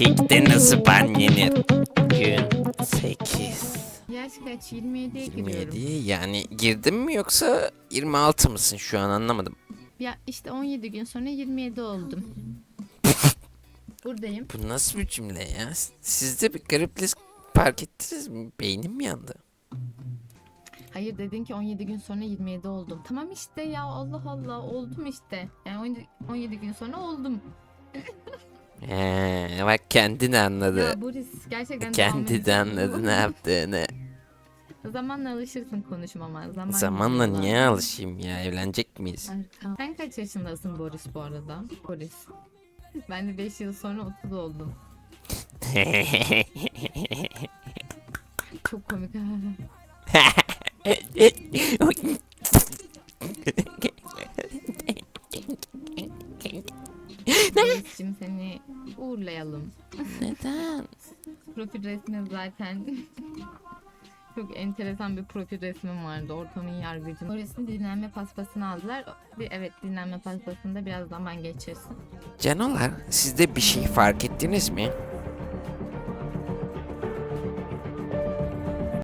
Kekte nasıl ban yenir? Gün 8. Yaş kaç? 27'ye giriyorum. 27 yani girdin mi yoksa 26 mısın şu an anlamadım. Ya işte 17 gün sonra 27 oldum. Buradayım. Bu nasıl bir cümle ya? Sizde bir gariplik fark ettiniz mi? Beynim mi yandı? Hayır dedin ki 17 gün sonra 27 oldum. Tamam işte ya Allah Allah oldum işte. Yani 17, 17 gün sonra oldum. He, bak kendin anladı. Ya Boris gerçekten Kendi de anladı ne yaptığını. Zamanla alışırsın konuşmama. Zaman Zamanla niye alışayım ya? Evlenecek miyiz? Arka. Sen kaç yaşındasın Boris bu arada? Boris. Ben de 5 yıl sonra 30 oldum. Çok komik. Boris'cim seni uğurlayalım. Neden? Profil resmin zaten çok enteresan bir profil resmim vardı. Ortamın yargıcı. Boris'in dinlenme paspasını aldılar. Bir, evet dinlenme paspasında biraz zaman geçirsin. Canolar sizde bir şey fark ettiniz mi?